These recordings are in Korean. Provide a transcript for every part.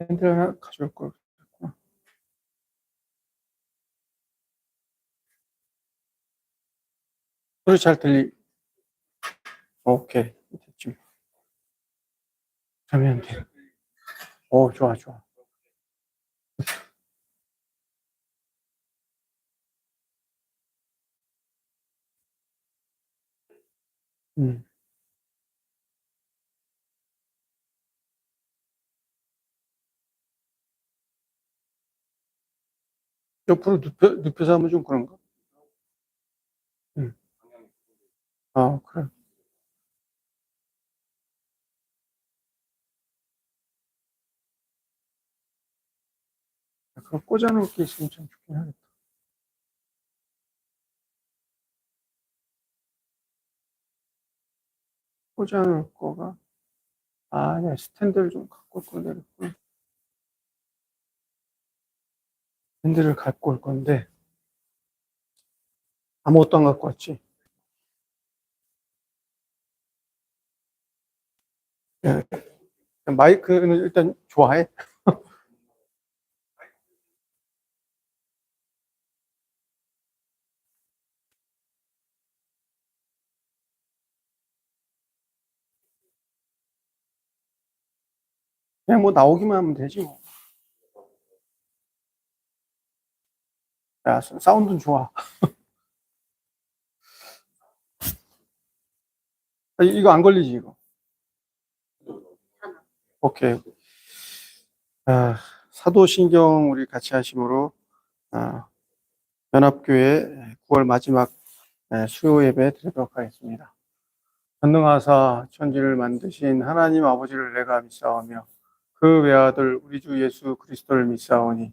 하나 가져올 걸 그랬구나. 소리 잘 들리? 오케이. 됐지. 그러면 돼. 오, 좋아, 좋아. 음. 옆으로 눕혀, 눕혀서 하면 좀 그런가? 음. 아, 그래. 그거 꽂아놓을 게 있으면 참 좋긴 하겠다. 꽂아놓을 거가, 아, 네, 스탠드를 좀 갖고 올 건데, 그랬구나. 스탠드를 갖고 올 건데, 아무것도 안 갖고 왔지. 예, 마이크는 일단 좋아해. 그냥 뭐 나오기만 하면 되지 뭐. 야, 사- 사운드는 좋아. 이거 안 걸리지 이거. 오케이. 아, 사도신경 우리 같이 하심으로 아, 연합교회 9월 마지막 예, 수요 예배 드리도록 하겠습니다. 전능하사 천지를 만드신 하나님 아버지를 내가 믿사오며 그 외아들 우리 주 예수 그리스도를 믿사오니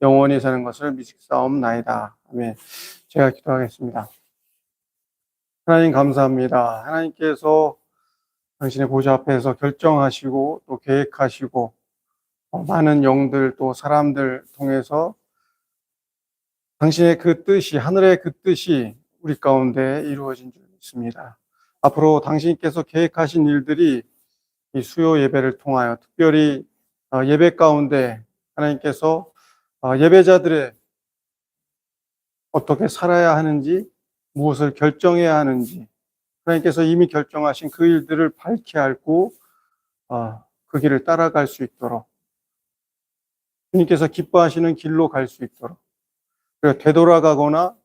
영원히 사는 것을 믿사옵나이다. 아멘. 제가 기도하겠습니다. 하나님 감사합니다. 하나님께서 당신의 보좌 앞에서 결정하시고 또 계획하시고 어, 많은 영들 또 사람들 통해서 당신의 그 뜻이 하늘의 그 뜻이 우리 가운데 이루어진 줄 믿습니다. 앞으로 당신께서 계획하신 일들이 이 수요 예배를 통하여 특별히 어, 예배 가운데 하나님께서 어, 예배자들의 어떻게 살아야 하는지 무엇을 결정해야 하는지 하나님께서 이미 결정하신 그 일들을 밝히 알고 어, 그 길을 따라갈 수 있도록 주님께서 기뻐하시는 길로 갈 수 있도록 그리고 되돌아가거나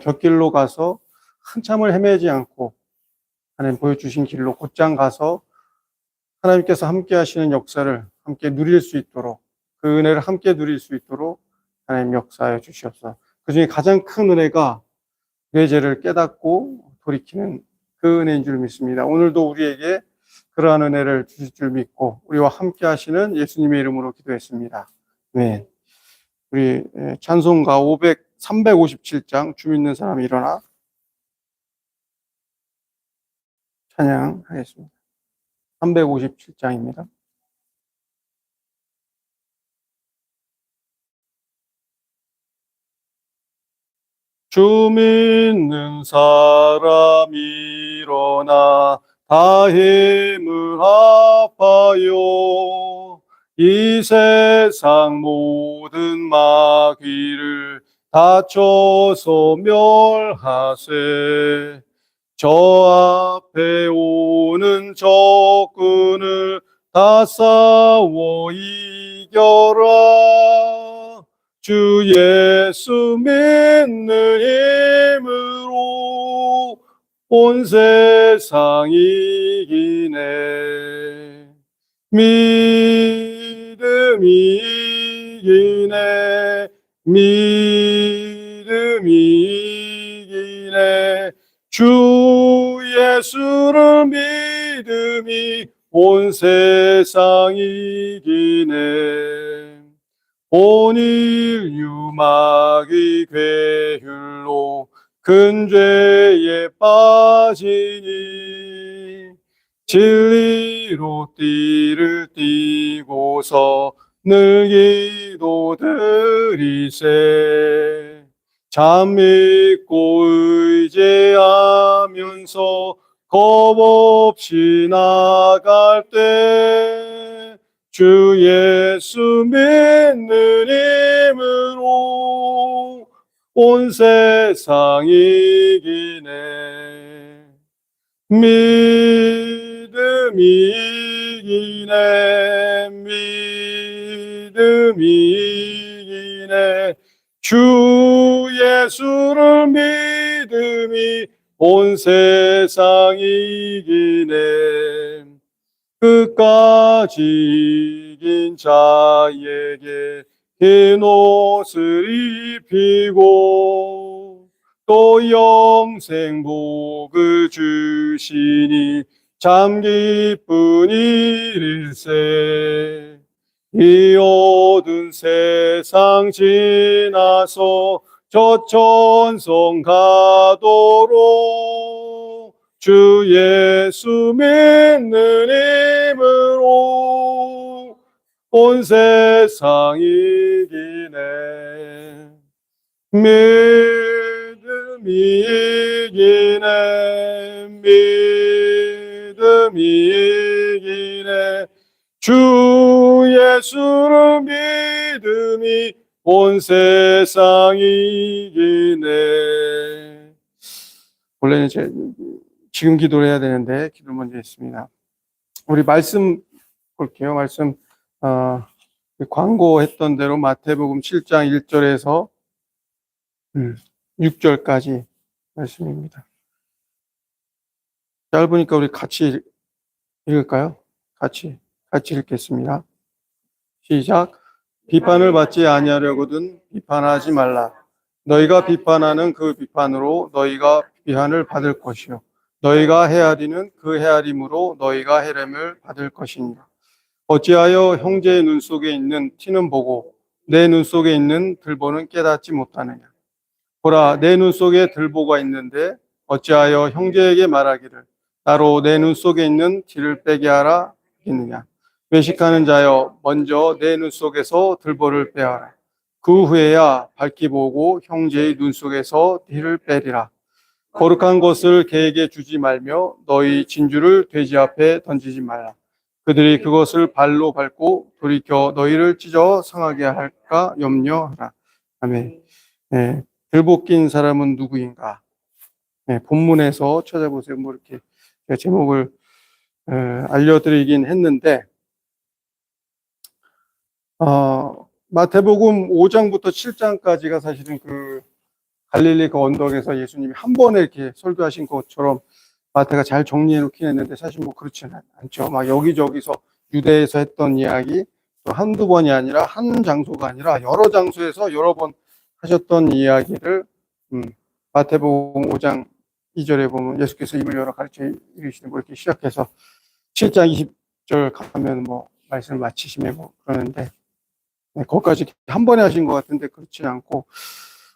곁길로 가서 한참을 헤매지 않고 하나님 보여주신 길로 곧장 가서 하나님께서 함께 하시는 역사를 함께 누릴 수 있도록 그 은혜를 함께 누릴 수 있도록 하나님 역사해 주시옵소서. 그 중에 가장 큰 은혜가 내 죄를 깨닫고 돌이키는 그 은혜인 줄 믿습니다. 오늘도 우리에게 그러한 은혜를 주실 줄 믿고 우리와 함께 하시는 예수님의 이름으로 기도했습니다. 네. 우리 찬송가 500, 357장 주 믿는 사람이 일어나 찬양하겠습니다. 357장입니다. 주 믿는 사람 일어나 다 힘을 합하여 이 세상 모든 마귀를 다쳐서 멸하세. 저 앞에 오는 적군을 다 싸워 이겨라 주 예수 믿는 힘으로 온 세상 이기네. 믿음이 이기네. 믿음이 이기네. 주 예수를 믿음이 온 세상이 이기네 온 인류 마귀 괴율로 큰 죄에 빠지니 진리로 띠를 띠고서 늘 기도 드리세. 참 믿고 의지하면서 겁 없이 나갈 때 주 예수 믿는 힘으로 온 세상 이기네. 믿음이 이기네 믿음이 이기네. 주 예수를 믿음이 온 세상 이기네 끝까지 이긴 자에게 흰 옷을 입히고 또 영생 복을 주시니 참 기쁜 일일세. 이 어두운 세상 지나서 저 천성 가도록 주 예수 믿는 힘으로 온 세상 이기네. 믿음이 이기네 믿음이 이기네. 주 예수를 믿음이 온 세상 이기네. 원래는 제 지금 기도를 해야 되는데 기도 먼저 했습니다. 우리 말씀 볼게요. 말씀 어, 광고했던 대로 마태복음 7장 1절에서 음, 6절까지 말씀입니다. 짧으니까 우리 같이 읽을까요? 같이 같이 읽겠습니다. 시작. 비판을 받지 아니하려거든 비판하지 말라. 너희가 비판하는 그 비판으로 너희가 비판을 받을 것이요. 너희가 헤아리는 그 헤아림으로 너희가 헤렘을 받을 것이니라. 어찌하여 형제의 눈 속에 있는 티는 보고 내 눈 속에 있는 들보는 깨닫지 못하느냐. 보라, 내 눈 속에 들보가 있는데 어찌하여 형제에게 말하기를 나로 내 눈 속에 있는 티를 빼게 하라 있느냐. 외식하는 자여 먼저 내 눈 속에서 들보를 빼어라. 그 후에야 밝히 보고 형제의 눈 속에서 티를 빼리라. 거룩한 것을 개에게 주지 말며 너희 진주를 돼지 앞에 던지지 말라. 그들이 그것을 발로 밟고 돌이켜 너희를 찢어 상하게 할까 염려하라. 아멘. 네, 들보 낀 사람은 누구인가? 네, 본문에서 찾아보세요. 뭐 이렇게 제목을 에, 알려드리긴 했는데, 어, 마태복음 5장부터 7장까지가 사실은 그 갈릴리 그 언덕에서 예수님이 한 번에 이렇게 설교하신 것처럼 마태가 잘 정리해 놓긴 했는데 사실 뭐 그렇지는 않죠. 막 여기저기서 유대에서 했던 이야기 또 한두 번이 아니라 한 장소가 아니라 여러 장소에서 여러 번 하셨던 이야기를 음, 마태복음 5장 2절에 보면 예수께서 입을 열어 가르쳐 이르시는 뭐 이렇게 시작해서 7장 20절 가면 뭐 말씀을 마치시면 뭐 그러는데 네, 거기까지 한 번에 하신 것 같은데 그렇지 않고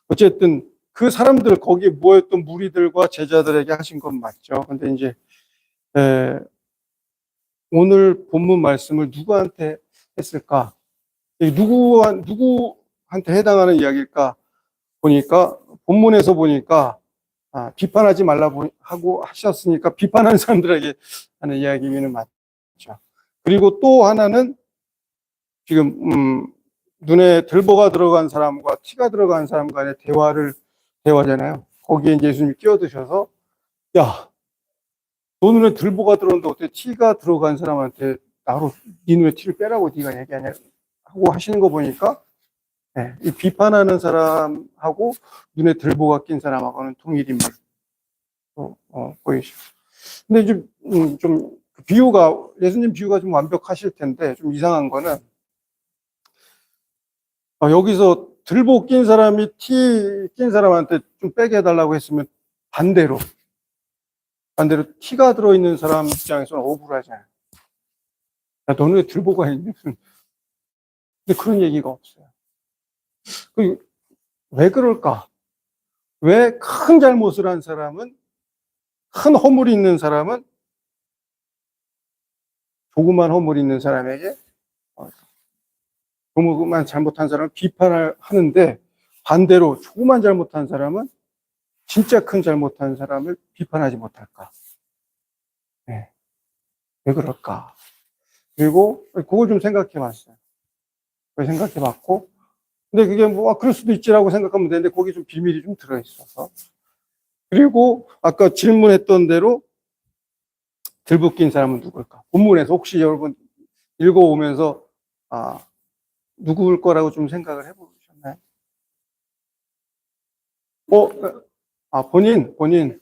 어쨌든 그 사람들 거기에 모였던 무리들과 제자들에게 하신 건 맞죠. 근데 이제 에, 오늘 본문 말씀을 누구한테 했을까? 누구 누구한테 해당하는 이야기일까? 보니까 본문에서 보니까 아, 비판하지 말라 하고 하셨으니까 비판하는 사람들에게 하는 이야기는 맞죠. 그리고 또 하나는 지금 음, 눈에 들보가 들어간 사람과 티가 들어간 사람 간의 대화를 대화잖아요. 거기에 이제 예수님이 끼어드셔서 야, 너 눈에 들보가 들어오는데 어떻게 티가 들어간 사람한테 나로 네 눈에 티를 빼라고 네가 얘기하냐 하고 하시는 거 보니까 네, 이 비판하는 사람하고 눈에 들보가 낀 사람하고는 통일임을 어, 어, 보이시죠. 근데 좀, 음, 좀 비유가 예수님 비유가 좀 완벽하실 텐데 좀 이상한 거는 어, 여기서 들보 낀 사람이 티 낀 사람한테 좀 빼게 해달라고 했으면 반대로 반대로 티가 들어있는 사람 입장에서는 억울하잖아요. 야, 너는 왜 들보가 있니? 근데 그런 얘기가 없어요. 그, 왜 그럴까? 왜 큰 잘못을 한 사람은, 큰 허물이 있는 사람은, 조그만 허물이 있는 사람에게, 어, 조그만 잘못한 사람을 비판을 하는데, 반대로 조그만 잘못한 사람은, 진짜 큰 잘못한 사람을 비판하지 못할까? 네. 왜 그럴까? 그리고, 그걸 좀 생각해 봤어요. 왜 생각해 봤고, 근데 그게 뭐, 아, 그럴 수도 있지라고 생각하면 되는데, 거기 좀 비밀이 좀 들어있어서. 그리고, 아까 질문했던 대로, 들볶인 사람은 누굴까? 본문에서 혹시 여러분 읽어오면서, 아, 누구일 거라고 좀 생각을 해보셨나요? 어, 아, 본인, 본인,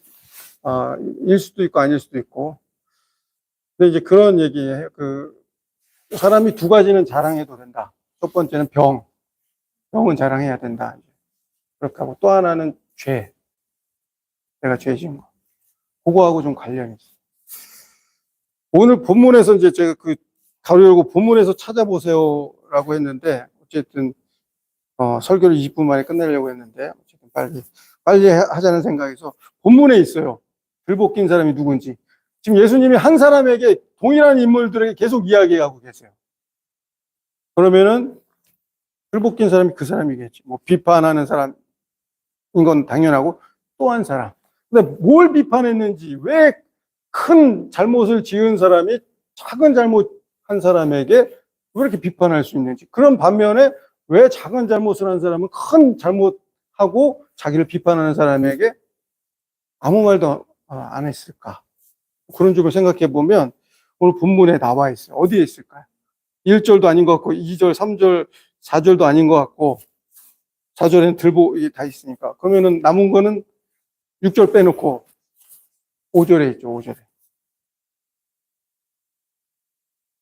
아, 일 수도 있고 아닐 수도 있고. 근데 이제 그런 얘기예요. 그, 사람이 두 가지는 자랑해도 된다. 첫 번째는 병. 병은 자랑해야 된다. 그렇게 하고 또 하나는 죄. 내가 죄 지은 거. 그거하고 좀 관련이 있어요. 오늘 본문에서 이제 제가 그 가로 열고 본문에서 찾아보세요 라고 했는데 어쨌든 어, 설교를 20분 만에 끝내려고 했는데 어쨌든 빨리 빨리 하- 하자는 생각에서 본문에 있어요. 들볶인 사람이 누군지. 지금 예수님이 한 사람에게 동일한 인물들에게 계속 이야기하고 계세요. 그러면은 들볶인 사람이 그 사람이겠지. 뭐 비판하는 사람인 건 당연하고 또 한 사람. 근데 뭘 비판했는지 왜 큰 잘못을 지은 사람이 작은 잘못 한 사람에게 왜 이렇게 비판할 수 있는지. 그런 반면에 왜 작은 잘못을 한 사람은 큰 잘못하고 자기를 비판하는 사람에게 아무 말도 안 했을까? 그런 점을 생각해 보면 오늘 본문에 나와 있어요. 어디에 있을까요? 1절도 아닌 것 같고 2절, 3절, 4절도 아닌 것 같고 4절에는 들보이 다 있으니까 그러면은 남은 거는 6절 빼놓고 5절에 있죠. 5절에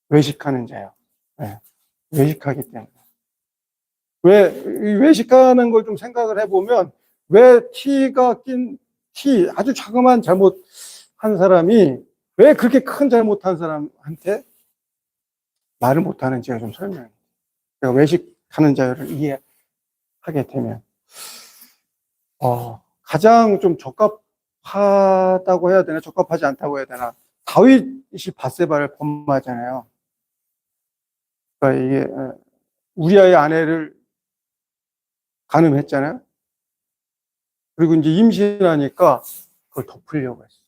외식하는 자요. 네. 외식하기 때문에 왜이 외식하는 걸 좀 생각을 해보면 왜 티가 낀티 아주 자그마한 잘못 한 사람이 왜 그렇게 큰 잘못한 사람한테 말을 못하는지가 좀 설명해요. 내가 외식하는 자를 이해하게 되면, 어, 가장 좀 적합하다고 해야 되나, 적합하지 않다고 해야 되나, 다윗이 바세바를 범하잖아요. 그러니까 이게, 어, 우리아의 아내를 가늠했잖아요. 그리고 이제 임신하니까 그걸 덮으려고 했어.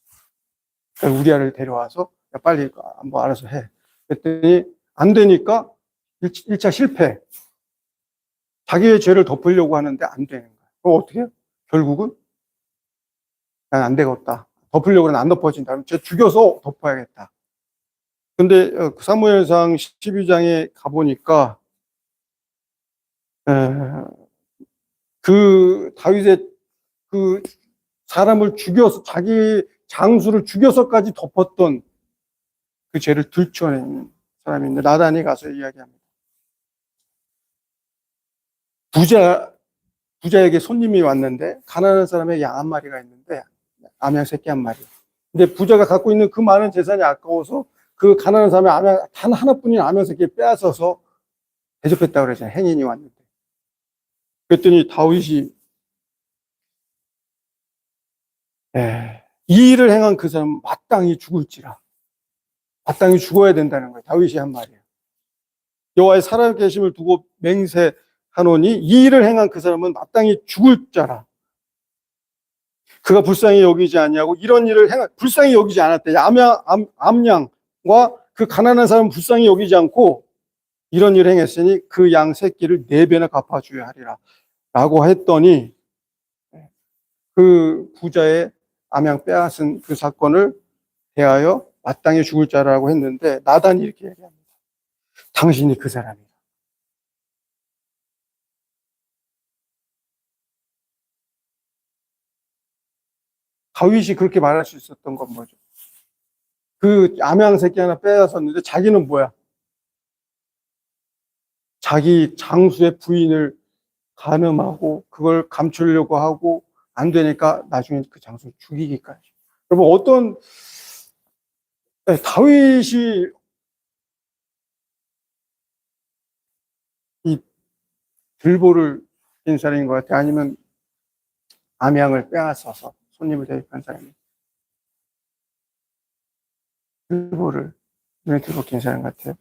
그러니까 우리아를 데려와서, 야, 빨리 한번 알아서 해. 그랬더니, 안 되니까 1, 차 실패. 자기의 죄를 덮으려고 하는데 안 되는 거야. 그럼 어떻게 해요? 결국은 난 안 되겠다. 덮으려고 하면 안 덮어진다. 그럼 쟤 죽여서 덮어야겠다. 근데 어, 그 사무엘상 12장에 가보니까 에, 그 다윗의 그 사람을 죽여서 자기 장수를 죽여서까지 덮었던 그 죄를 들춰내는 사람인데 나단이 가서 이야기합니다. 부자 부자에게 손님이 왔는데 가난한 사람의 양 한 마리가 있는데 암양 새끼 한 마리. 근데 부자가 갖고 있는 그 많은 재산이 아까워서 그 가난한 사람의 암양 단 하나뿐인 암양 새끼 빼앗아서 대접했다고 그러잖아요. 행인이 왔는데. 그랬더니 다윗이 에, 이 일을 행한 그 사람 마땅히 죽을지라. 마땅히 죽어야 된다는 거예요. 다윗이 한 말이에요. 여호와의 살아 계심을 두고 맹세하노니 이 일을 행한 그 사람은 마땅히 죽을 자라. 그가 불쌍히 여기지 않냐고 이런 일을 행 불쌍히 여기지 않았대. 암양 암, 암양과 그 가난한 사람은 불쌍히 여기지 않고 이런 일을 행했으니 그 양 새끼를 네 배나 갚아줘야 하리라. 라고 했더니 그 부자의 암양 빼앗은 그 사건을 대하여 마땅히 죽을 자라고 했는데 나단이 이렇게 얘기합니다. 당신이 그 사람이다. 다윗이 그렇게 말할 수 있었던 건 뭐죠? 그 암양 새끼 하나 빼앗았는데 자기는 뭐야? 자기 장수의 부인을 가늠하고 그걸 감추려고 하고 안 되니까 나중에 그 장수를 죽이기까지. 여러분 어떤 네, 다윗이 이 들보를 인사인것 같아 아니면 암양을 빼앗아서 손님을 대접한 사람이. 들보를 눈에 들보 낀 사람 같아요.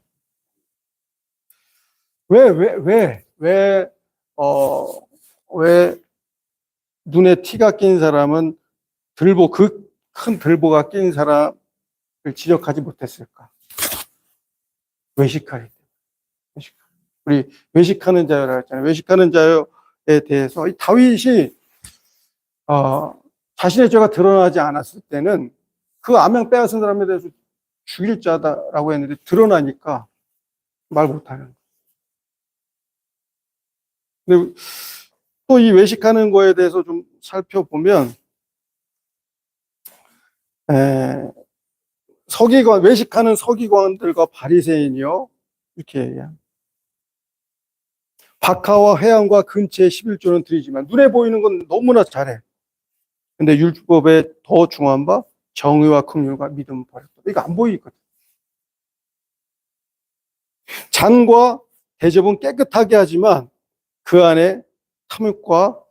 왜, 왜, 왜, 왜, 어, 왜 눈에 티가 낀 사람은 들보, 그 큰 들보가 낀 사람을 지적하지 못했을까? 외식하기 때문에. 우리 외식하는 자요라고 했잖아요. 외식하는 자요에 대해서 이 다윗이 어, 자신의 죄가 드러나지 않았을 때는 그 암양 빼앗은 사람에 대해서 죽일 자다라고 했는데 드러나니까 말 못하는. 근데 또 이 외식하는 거에 대해서 좀 살펴보면 에, 서기관 외식하는 서기관들과 바리새인이요 이렇게 얘기합니다. 박하와 회양과 근처에 11조는 드리지만 눈에 보이는 건 너무나 잘해. 근데 율법에 더 중요한 바 정의와 긍휼과 믿음을 버렸다. 이거 안 보이거든. 잔과 대접은 깨끗하게 하지만 그 안에 탐욕과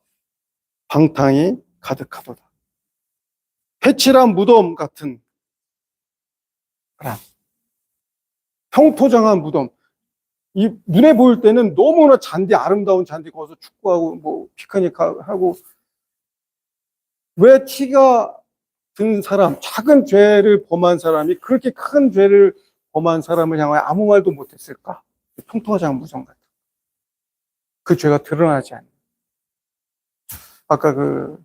방탕이 가득하도다. 회칠한 무덤 같은 사람. 평토장한 무덤. 이 눈에 보일 때는 너무나 잔디 아름다운 잔디 거기서 축구하고 뭐 피크닉 하고 왜 티가 든 사람, 작은 죄를 범한 사람이 그렇게 큰 죄를 범한 사람을 향하여 아무 말도 못했을까? 평토장 무덤 같은. 그 죄가 드러나지 않는. 아까 그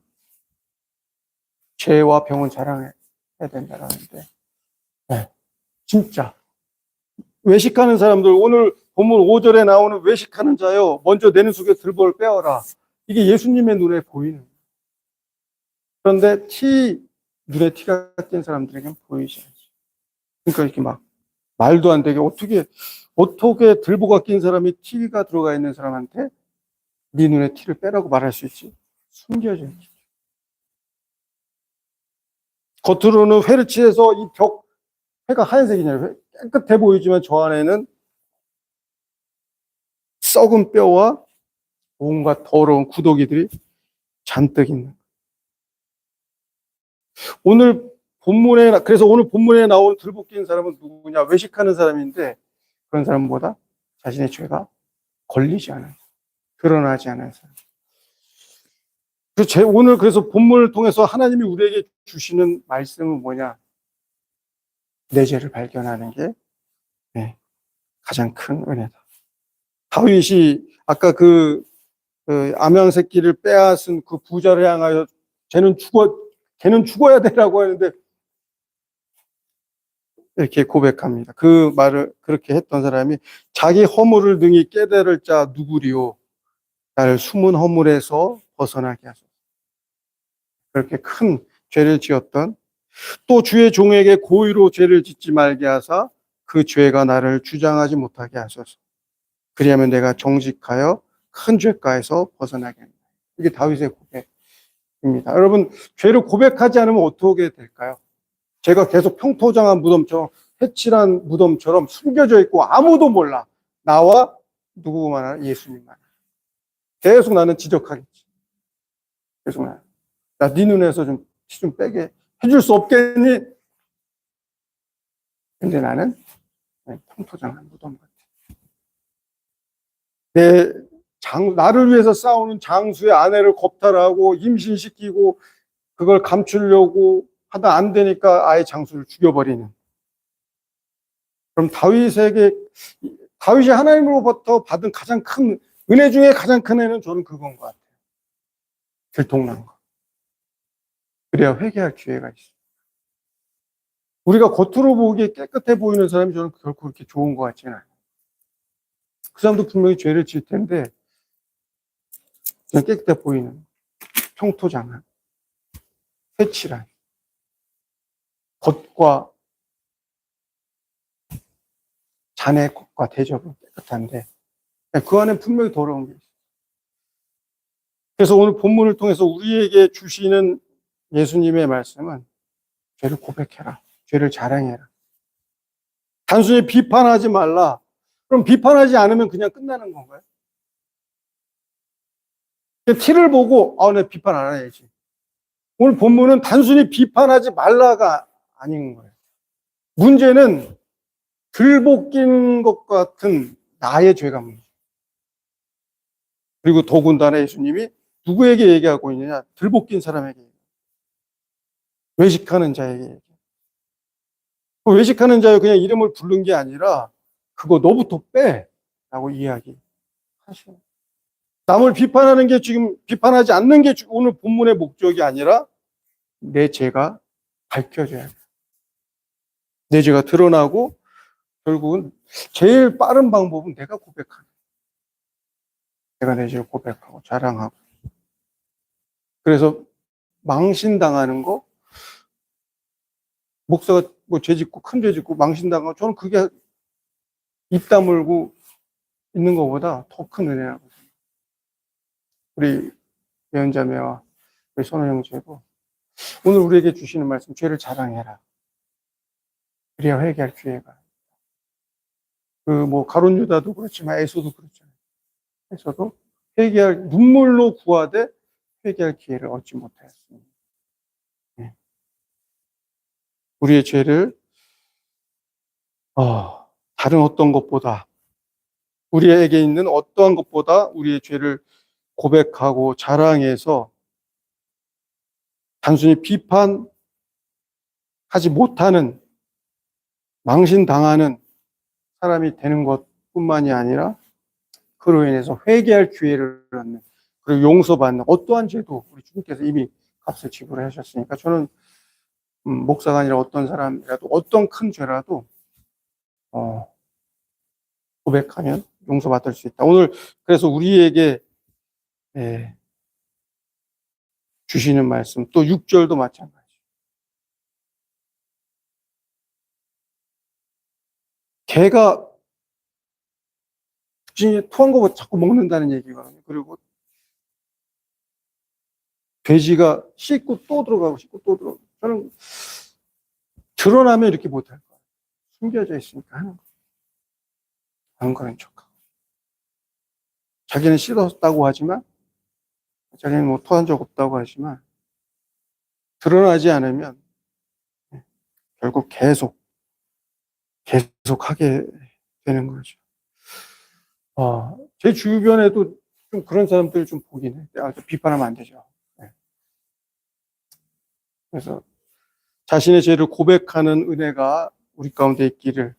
죄와 병은 자랑해야 된다라는데, 네, 진짜 외식하는 사람들 오늘 본문 5절에 나오는 외식하는 자요 먼저 내는 속에 들보를 빼어라 이게 예수님의 눈에 보이는. 그런데 티 눈에 티가 낀 사람들에게는 보이지 않지. 그러니까 이렇게 막 말도 안 되게 어떻게 어떻게 들보가 낀 사람이 티가 들어가 있는 사람한테 네 눈에 티를 빼라고 말할 수 있지? 숨겨져 있지. 겉으로는 회를 칠해서 이 벽, 회가 하얀색이냐, 깨끗해 보이지만 저 안에는 썩은 뼈와 온갖 더러운 구더기들이 잔뜩 있는. 오늘 본문에, 그래서 오늘 본문에 나온 들볶인 사람은 누구냐? 외식하는 사람인데 그런 사람보다 자신의 죄가 걸리지 않아요. 드러나지 않아요. 그 제, 오늘 그래서 본문을 통해서 하나님이 우리에게 주시는 말씀은 뭐냐? 내 죄를 발견하는 게 네, 가장 큰 은혜다. 다윗이 아까 그, 그 암양 새끼를 빼앗은 그 부자를 향하여 쟤는 죽어 걔는 죽어야 되라고 하는데 이렇게 고백합니다. 그 말을 그렇게 했던 사람이 자기 허물을 능히 깨달을 자 누구리요? 나를 숨은 허물에서 벗어나게 하소서. 그렇게 큰 죄를 지었던 또 주의 종에게 고의로 죄를 짓지 말게 하사 그 죄가 나를 주장하지 못하게 하소서. 그리하면 내가 정직하여 큰 죄가에서 벗어나게 합니다. 이게 다윗의 고백 입니다. 여러분, 죄를 고백하지 않으면 어떻게 될까요? 제가 계속 평토장한 무덤처럼 해칠한 무덤처럼 숨겨져 있고 아무도 몰라. 나와 누구만 알아? 예수님만. 계속 나는 지적하겠지. 계속 나. 야, 네 눈에서 좀티좀 빼게 해줄 수 없겠니? 근데 나는 평토장한 무덤 같아. 내 장, 나를 위해서 싸우는 장수의 아내를 겁탈하고 임신시키고 그걸 감추려고 하다 안 되니까 아예 장수를 죽여버리는. 그럼 다윗에게, 다윗이 하나님으로부터 받은 가장 큰, 은혜 중에 가장 큰 애는 저는 그건 것 같아요. 들통난 거. 그래야 회개할 기회가 있어. 우리가 겉으로 보기에 깨끗해 보이는 사람이 저는 결코 그렇게 좋은 것 같지는 않아요. 그 사람도 분명히 죄를 지을 텐데, 그냥 깨끗해 보이는 평토장한, 회칠한, 겉과 잔의 겉과 대접은 깨끗한데, 그 안에 분명히 더러운 게 있어요. 그래서 오늘 본문을 통해서 우리에게 주시는 예수님의 말씀은 죄를 고백해라. 죄를 자랑해라. 단순히 비판하지 말라. 그럼 비판하지 않으면 그냥 끝나는 건가요? 티를 보고, 아, 내 비판 안 해야지. 오늘 본문은 단순히 비판하지 말라가 아닌 거예요. 문제는 들볶인 것 같은 나의 죄가 문제. 그리고 더군다나 예수님이 누구에게 얘기하고 있느냐? 들볶인 사람에게. 외식하는 자에게. 그 외식하는 자여 그냥 이름을 부른 게 아니라 그거 너부터 빼. 라고 이야기 하셔요. 남을 비판하는 게 지금 비판하지 않는 게 오늘 본문의 목적이 아니라 내 죄가 밝혀져야 돼. 내 죄가 드러나고 결국은 제일 빠른 방법은 내가 고백하는. 내가 내 죄를 고백하고 자랑하고. 그래서 망신당하는 거 목사가 뭐 죄 짓고 큰 죄 짓고 망신당하고 저는 그게 입 다물고 있는 것보다 더 큰 은혜라고. 우리 예언자매와 우리 선호 형제도 오늘 우리에게 주시는 말씀 죄를 자랑해라. 그래야 회개할 기회가. 그 뭐 가론 유다도 그렇지만 에서도 그렇잖아요. 에서도 회개할 눈물로 구하되 회개할 기회를 얻지 못하였습니다. 예. 우리의 죄를 어, 다른 어떤 것보다 우리에게 있는 어떠한 것보다 우리의 죄를 고백하고 자랑해서 단순히 비판하지 못하는 망신당하는 사람이 되는 것 뿐만이 아니라 그로 인해서 회개할 기회를 얻는 그리고 용서받는 어떠한 죄도 우리 주님께서 이미 값을 지불하셨으니까 저는 음, 목사가 아니라 어떤 사람이라도 어떤 큰 죄라도 어, 고백하면 용서받을 수 있다. 오늘 그래서 우리에게 예, 주시는 말씀 또 6절도 마찬가지. 개가 중에 토한 거 자꾸 먹는다는 얘기거든요. 그리고 돼지가 씻고 또 들어가고 씻고 또 들어가고 저는 드러나면 이렇게 못할 거예요. 숨겨져 있으니까 하는 거. 안 그런 척하고. 자기는 씻었다고 하지만 자기는 뭐 토한 적 없다고 하지만 드러나지 않으면 결국 계속 계속 하게 되는 거죠. 어, 제 주변에도 좀 그런 사람들 좀 보긴 해. 아, 비판하면 안 되죠. 네. 그래서 자신의 죄를 고백하는 은혜가 우리 가운데 있기를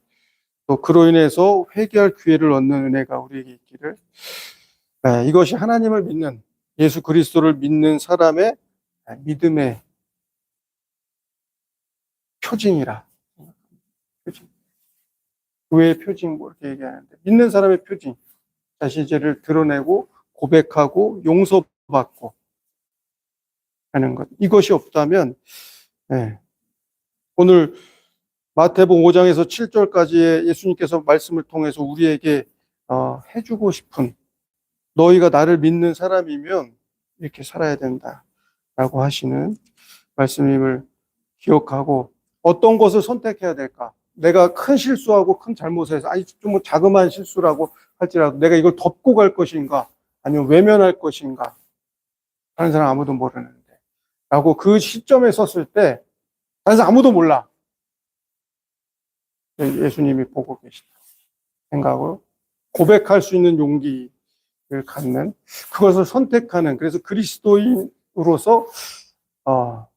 또 그로 인해서 회개할 기회를 얻는 은혜가 우리에게 있기를 네, 이것이 하나님을 믿는 예수 그리스도를 믿는 사람의 믿음의 표징이라. 표징. 교회의 표징, 뭐 이렇게 얘기하는데, 믿는 사람의 표징. 자신의 죄를 드러내고, 고백하고, 용서받고 하는 것. 이것이 없다면, 네. 오늘 마태복음 5장에서 7절까지의 예수님께서 말씀을 통해서 우리에게 어, 해주고 싶은 너희가 나를 믿는 사람이면 이렇게 살아야 된다 라고 하시는 말씀임을 기억하고 어떤 것을 선택해야 될까? 내가 큰 실수하고 큰 잘못을 해서 아니 좀 자그마한 실수라고 할지라도 내가 이걸 덮고 갈 것인가? 아니면 외면할 것인가? 다른 사람 아무도 모르는데. 라고 그 시점에 섰을 때 다른 사람 아무도 몰라. 예수님이 보고 계시다. 생각으로 고백할 수 있는 용기를 갖는 그것을 선택하는 그래서 그리스도인으로서 어,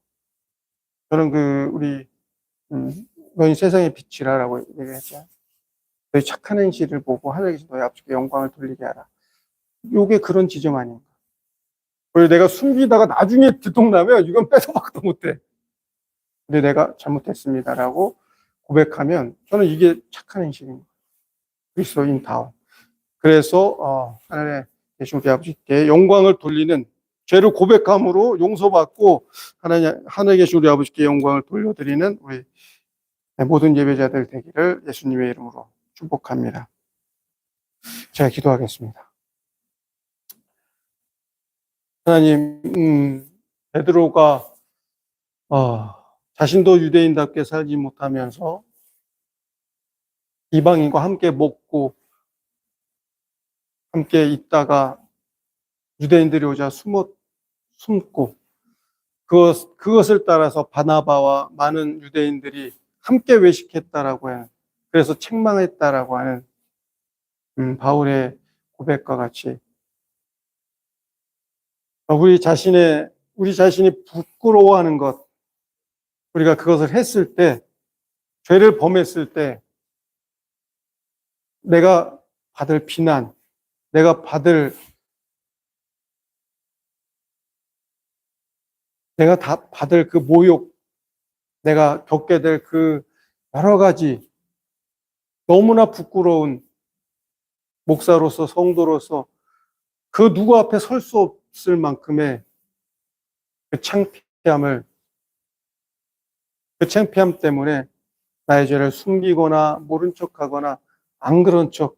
저는 그 우리 음, 너희 세상의 빛이라라고 얘기했죠. 너희 착한 행실을 보고 하늘에서 너희 아버지께 영광을 돌리게 하라. 요게 그런 지점 아닌가. 그리고 내가 숨기다가 나중에 들통나면 이건 빼서 박도 못해. 근데 내가 잘못했습니다라고 고백하면 저는 이게 착한 행실입니다. 그리스도인 다운. 그래서 어, 하늘의 계신 우리 아버지께 영광을 돌리는 죄를 고백함으로 용서받고 하나님 하늘에 계신 우리 아버지께 영광을 돌려드리는 우리 모든 예배자들 되기를 예수님의 이름으로 축복합니다. 제가 기도하겠습니다. 하나님, 음, 베드로가 어, 자신도 유대인답게 살지 못하면서 이방인과 함께 먹고 함께 있다가 유대인들이 오자 숨어 숨고 그것, 그것을 따라서 바나바와 많은 유대인들이 함께 외식했다라고 하는 그래서 책망했다라고 하는 음, 바울의 고백과 같이. 우리 자신의 우리 자신이 부끄러워하는 것 우리가 그것을 했을 때 죄를 범했을 때 내가 받을 비난, 내가 받을 내가 다 받을 그 모욕, 내가 겪게 될 그 여러 가지 너무나 부끄러운 목사로서 성도로서 그 누구 앞에 설 수 없을 만큼의 그 창피함을 그 창피함 때문에 나의 죄를 숨기거나 모른 척하거나 안 그런 척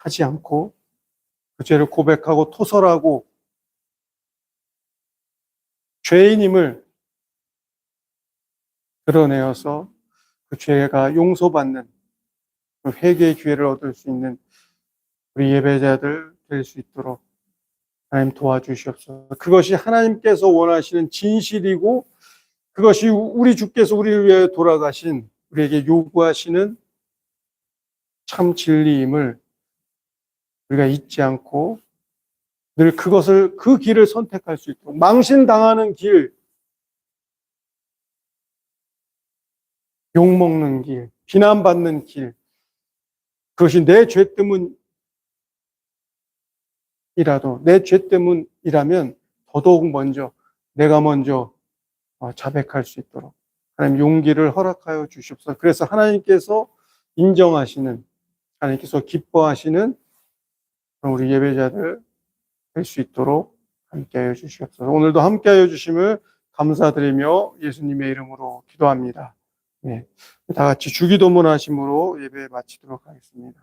하지 않고 그 죄를 고백하고 토설하고 죄인임을 드러내어서 그 죄가 용서받는 그 회개의 기회를 얻을 수 있는 우리 예배자들 될 수 있도록 하나님 도와주시옵소서. 그것이 하나님께서 원하시는 진실이고 그것이 우리 주께서 우리를 위해 돌아가신 우리에게 요구하시는 참 진리임을 우리가 잊지 않고 늘 그것을 그 길을 선택할 수 있도록 망신당하는 길, 욕먹는 길, 비난받는 길, 그것이 내 죄 때문이라도, 내 죄 때문이라면 더더욱 먼저, 내가 먼저 어, 자백할 수 있도록. 하나님 용기를 허락하여 주시옵소서. 그래서 하나님께서 인정하시는, 하나님께서 기뻐하시는 우리 예배자들 될 수 있도록 함께하여 주시옵소서. 오늘도 함께하여 주심을 감사드리며 예수님의 이름으로 기도합니다. 네. 다 같이 주기도문 하심으로 예배 마치도록 하겠습니다.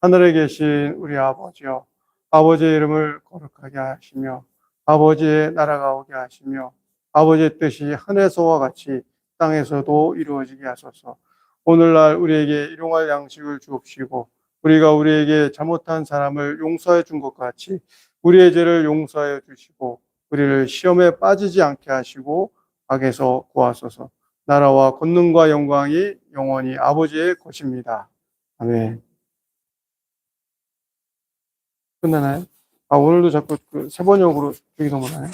하늘에 계신 우리 아버지여, 아버지의 이름을 거룩하게 하시며, 아버지의 나라가 오게 하시며, 아버지의 뜻이 하늘에서와 같이 땅에서도 이루어지게 하소서. 오늘날 우리에게 일용할 양식을 주옵시고, 우리가 우리에게 잘못한 사람을 용서해 준 것 같이 우리의 죄를 용서해 주시고, 우리를 시험에 빠지지 않게 하시고, 악에서 구하소서. 나라와 권능과 영광이 영원히 아버지의 것입니다. 아멘. 끝나나요? 아, 오늘도 자꾸 그 세번역으로 주기도문 하네.